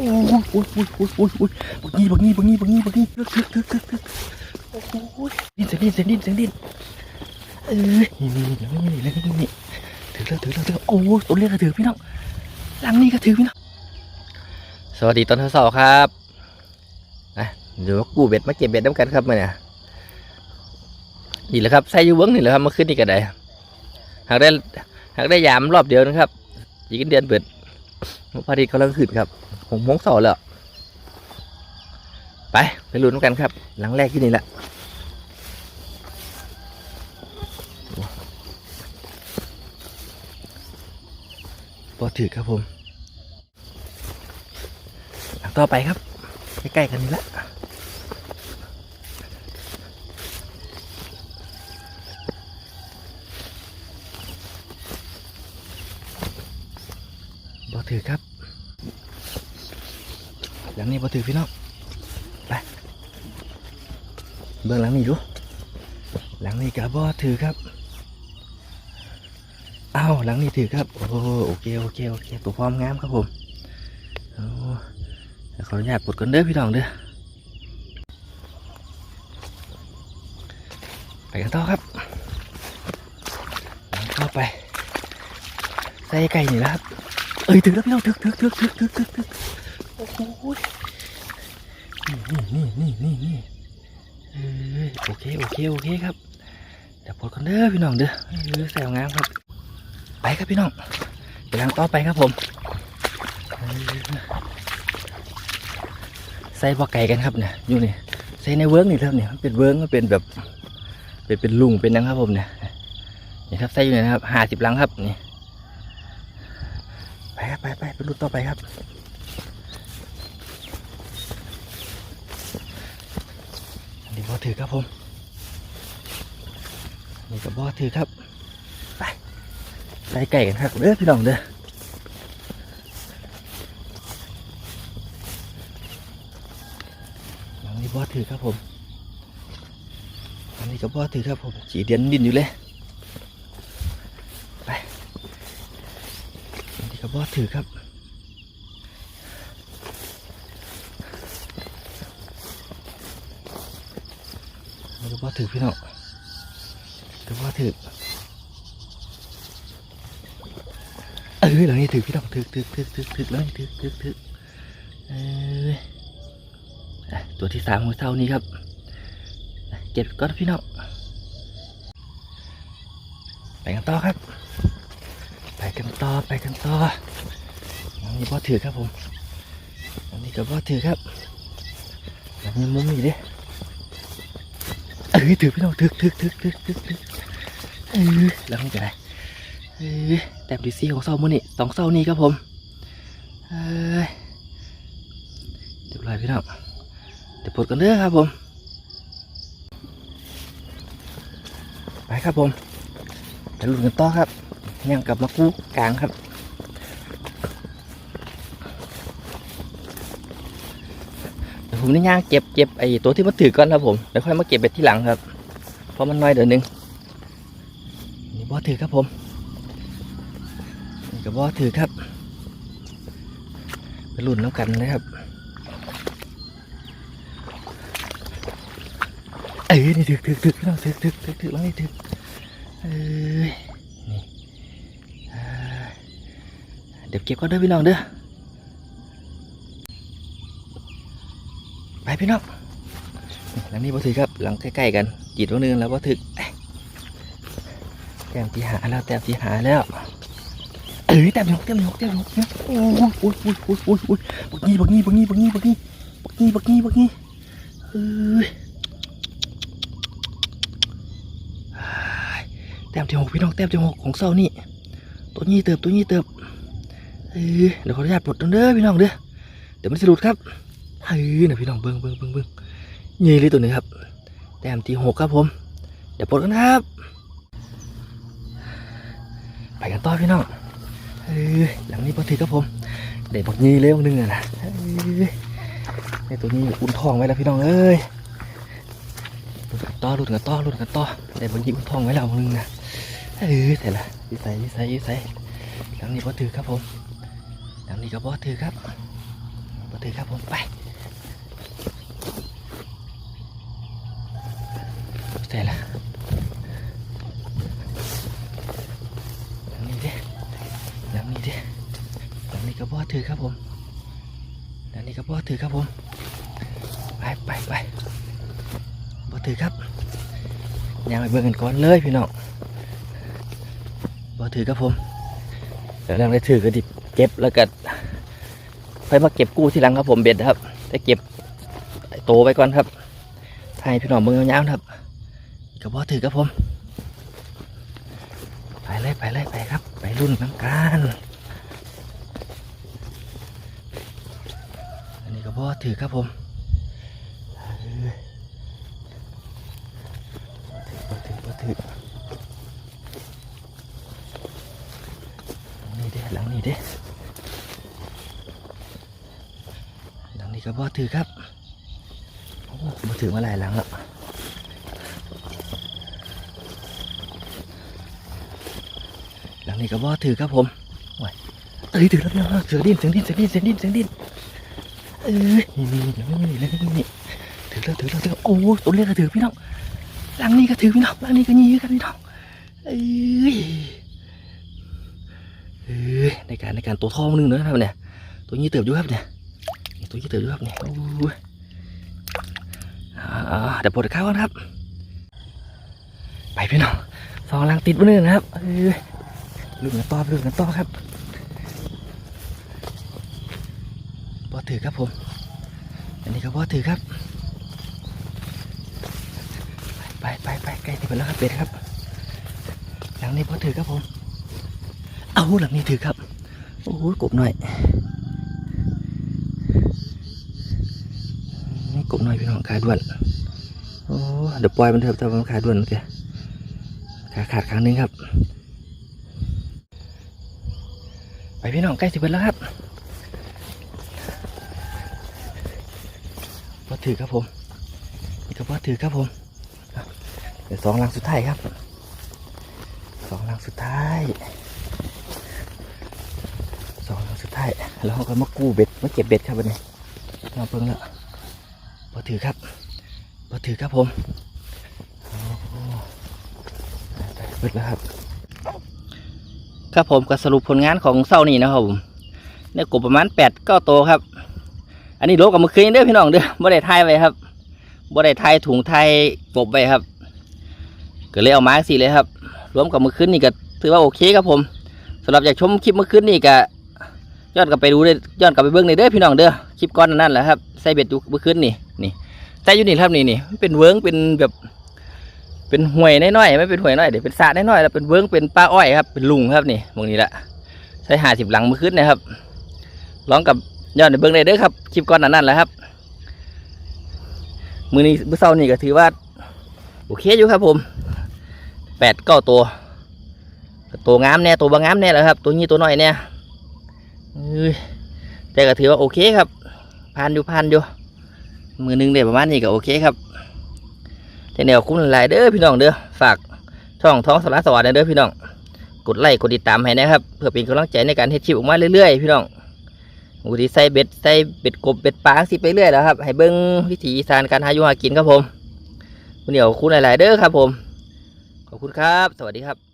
โอ้ยโอ้ยโอ้ยโอ้ยโอ้ยโอ้ยบังงี้บังงี้บักงี้บักงี้บักงี้เลือกเลือกเลือกเลือกเลือกโอ้ยดิ้นเสียงดิ้นเสียงดิ้นเสียงดิ้นเออนี่นี่นี่แล้วนี่แล้วนี่นี่ถือเล้วถือแล้วถือโอ้ตัวเล็กก็ถือพี่น้องหลังนี่ก็ถือพี่น้องสวัสดีตอนเช้าครับนะเดี๋ยวกูเบ็ดมาเก็บเบ็ดน้ำกันครับมาเนี่ยนี่แหละครับใส่ยูเบิ้งนี่เหละครับมาขึ้นนี่ก็ได้หากได้หากได้ยามรอบเดียวนะครับอีกเดือนเปิด พระอาทิตย์กำลังขึ้นครับหกโมงเสาร์แล้ว ไปไปลุ้นกันครับ หลังแรกที่นี่แหละพอถือครับผม หลังต่อไปครับ ใกล้ๆกันนี่ละ ถือครับหลังนี้บอถือพี่น้องไปเบื้องหลังนี่ดูหลังนี้กับบอถือครับอ้าวหลังนี้ถือครับโอ้โอเคโอเคโอเคตัวพร้อมงามครับผมโอ้เดี๋ยวขออนุญาตปลดก่อนเด้อพี่น้องเด้อไปกันต่อครับต่อไปใส่ไก่นี่แหละครับ อ้ยถึงแล้วพี่น้องถึงถึงถึงถึงถึงถึงถึงโอ้โหนี่นี่นี่นี่นี่ยโอเคโอเคโอเคครับเดี๋ยวปลดก่อนเด้อพี่น้องเด้อเออใส่เอางามครับ ไปครับพี่น้องไปหลังต่อไปครับผมใส่บ่อไก่กันครับเนี่ยอยู่นี่ใส่ในเวิร์กนี่ครับเนี่ยเป็นเวิร์กมันเป็นแบบเป็นเป็นลุงเป็นนังครับผมเนี่ยนี่ครับใส่อยู่เนี่ยนะครับห้าสิบลังครับนี่ ไปครับไปไปไปรุ่นต่อไปครับอันนี้บอถือครับผมอันนี่กับบอถือครับไปใส่ไก่กันครับเด้อพี่น้องเด้ออันนี้บอถือครับผมอันนี้ก็บ่ถือครับผมจีเดียนดินอยู่เลย ไป บอันนี้ก็บ่ถือครับอันนี้ก็บ่ถือพี่น้องก็บ่ถือเออหลังนี้ถือพี่น้องถือถือถือถือถือแล้วถือถือถือเออตัวที่สามของเท่านี้ครับ เก็บก่อนพี่น้องไปกันต่อครับ กันต่อไปกันต่ออันนี้พ่อถือครับผมอันนี้ก็พ่อถือครับอันนี้มุมนี้ดิเอ้ยถือพี่น้องถือถือถือถือถือถือเออแล้วมันจะได้เออแต้มที่สี่ของเสาร์มื้อนี้สองเสาร์นี้ครับผมเอ้ยเรียบร้อยพี่น้องเดี๋ยวปลดกันเด้อครับผมไปครับผมไปลุ้นกันต่อครับ ยังกลับมากู้กลางครับ ผมนี่ย่างเก็บเก็บไอ้ตัวที่มันถือก่อนครับผมเดี๋ยวค่อยมาเก็บเบ็ดที่หลังครับ เพราะมันน้อยเดี๋ยวหนึงนี่บอถือครับผมนี่ก็บอถือครับไปลุ้นน้ำกันนะครับเอ้ยนี่ถือถือถือพี่น้องถือถือถือถือแล้วนี่ถือเอ้ยนี่เอ้ย เดี๋ยวเก็บก็เด้อพี่น้องเด้อไปพี่น้องหลังนี้บ่ถึกครับหลังใกล้ๆกันจีดตัวนึงแล้วบ่ถึกเอ้ยแต้มที่หาแล้วแต้มที่หาแล้วเอ้ยแต้มหกแต้มหกแต้มหกเนี่ยโอ้ยโอ้ยโอ้ยโอ้ยโอ้ยโอ้ยบักงี้บักงี้บักงี้บักงี้บักงี้บักงี้บักงี้บักงี้เอ้ยแต้มที่หกพี่น้องแต้มที่หกของเสานี่ตัวนี้เติบตัวนี้เติบ เดี๋ยวขออนุญาตปลดเด้อพี่น้องเด้อเดี๋ยวมันสะดุดครับเฮ้ยนะพี่น้องเบิ้งเบิ้งเบิ้งเบิ้งยี่เลยตัวนี้ครับ แต้มที่หกครับผม เดี๋ยวปลดกันครับ ไปกันต่อพี่น้องเอ้ยหลังนี้พอถือครับผมเดี๋ยวบอกยี่เลยวันหนึงอะนะเอ้ยในตัวนี้อุ่นทองไว้แล้วพี่น้องเอ้ยลุ้นกันต่อลุ้นกันต่อลุ้นกันต่อเดี๋ยวบอกยี่อุ่นทองไว้แล้ววันหนึงนะเออแต่ละวิสัยวิสัยวิสัยหลังนี้บอถือครับผม หลังนี้ก็บอถือครับบอถือครับผมไปใส่ละหลังนี้ดิหลังนี้ดิหลังนี้ก็บ่ถือครับผมหลังนี้ก็บ่ถือครับผมไปไปไปบ่ถือครับยังไปเบิ่งกันก่อนเลยพี่น้องบ่ถือครับผมเดี๋ยวหลังได้ถือก็ดิ เก็บแล้วก็ไปมาเก็บกู้ทีหลังครับผมเบ็ดครับแต่เก็บโตไปก่อนครับให้พี่น้องเบิ่งยาวๆครับก็บ่ถือครับผม ไปเลยไปเลยไปครับ ไปรุ่นน้ำกันอันนี้ก็บ่ถือครับผมถือถือถือ หลังนี้เด้หลังนี้ก็บ่ถือครับโอ้บ่ถือมาหลายหลังแล้วหลังนี้ก็บ่ถือครับผมโอ้ยเอ้ยถือแล้วเนี่ยเสือดิ้นเสือดิ้นเสือดิ้นเสือดิ้นเสือดิ้นเอ้ยนี่นี่นี่นี่นี่นี่นี่ถือแล้วถือแล้วถือโอ้ตัวเล็กก็ถือพี่น้องหลังนี้ก็ถือพี่น้องหลังนี้ก็ยีกันพี่น้องเอ้ย ในการในการตัวทองนึงเนอะครับเนี่ยตัวนี้เติบอยู่ครับเนี่ยตัวนี้เติบอยู่ครับเนี่ยโอ้ยอ่าเดี๋ยวปวดข้าวก่อนครับ ไปพี่น้องสองลังติดมาเลยนะครับเอ้ยลุ้นกันต่อลุ้นกันต่อครับบอถือครับผม อันนี้ก็บอถือครับ ไปไปไปใกล้ที่เป็นแล้วครับเป็ดครับ หลังนี้บอถือครับผม เอาหลังนี้ถือครับ โอ้โหกบหน่อยนี่กบหน่อยพี่น้องขาด่วนโอ้เดี๋ยวปล่อยมันเถอะแต่ว่ามันขาด่วนโอเคขาขาดครั้งหนึงครับ ไปพี่น้องใกล้สิบเอ็ดแล้วครับพอถือครับผมนี่ก็พอถือครับผมเดี๋ยวสองลังสุดท้ายครับสองลังสุดท้ายสองหลังสุดท้าย แล้วเราก็มากู้เบ็ดมาเก็บเบ็ดครับวันนี้เราเพิ่งแล้วพอถือครับพอถือครับผมโอ้โหไปเบ็ดแล้วครับ ครับผมก็สรุปผลงานของเศร้านี่นะครับผมเนี่ยกบประมาณแปดเก้าโตครับ อันนี้โลกับเมื่อคืนเด้อพี่น้องเด้อบ่ได้ทายไว้ครับบ่ได้ทายถุงทายกบไว้ครับก็เลยเอามาสิเลยครับ รวมกับเมื่อคืนนี่ก็ถือว่าโอเคครับผมสำหรับอยากชมคลิปเมื่อคืนนี่ก็ ย้อนกลับไปดูได้ย้อนกลับไปเบิ่งในเด้อพี่น้องเด้อคลิปก้อนนั่นแหละครับใส่เบ็ดอยู่เมื่อคืนนี่นี่ใส่อยู่นี่ครับนี่นี่เป็นเวิร์งเป็นแบบเป็นห่วยน้อยๆไม่เป็นห่วยน้อยเดี๋ยวเป็นสระน้อยๆแล้วเป็นเวิ้งเป็นป้าอ้อยครับเป็นลุงครับนี่ตรงนี้แหละใช้หาสิบหลังมือขึ้นนะครับร้องกับยอดในเบิ้องได้เด้อครับคลิปก่อนนั่นแหละครับ มือนี้มือเศร้านี่ก็ถือว่าโอเคอยู่ครับผมแปดเก้าตัวตัวงามแน่ตัวบางงามแน่แหละครับ ตัวนี้ตัวน้อยเนี่ย แต่ก็ถือว่าโอเคครับผ่านอยู่ผ่านอยู่มือหนึงได้ประมาณนี้ก็โอเคครับแต่แนวคุ้มหลายเด้อพี่น้องเด้อฝากช่องท้องสารสวัสดิ์เด้อพี่น้องกดไลค์กดติดตามให้นะครับเพื่อเป็นกำลังใจในการเฮ็ดคลิปออกมาเรื่อยๆพี่น้องอุทิใส่เบ็ดใส่เบ็ดกบเบ็ดปลาสิไปเรื่อยแล้วครับ ให้เบิ้งวิถีอีสานการหาอยู่หากินครับผมวันนี้ขอบคุณหลาย ๆ เด้อครับผม ขอบคุณครับ สวัสดีครับ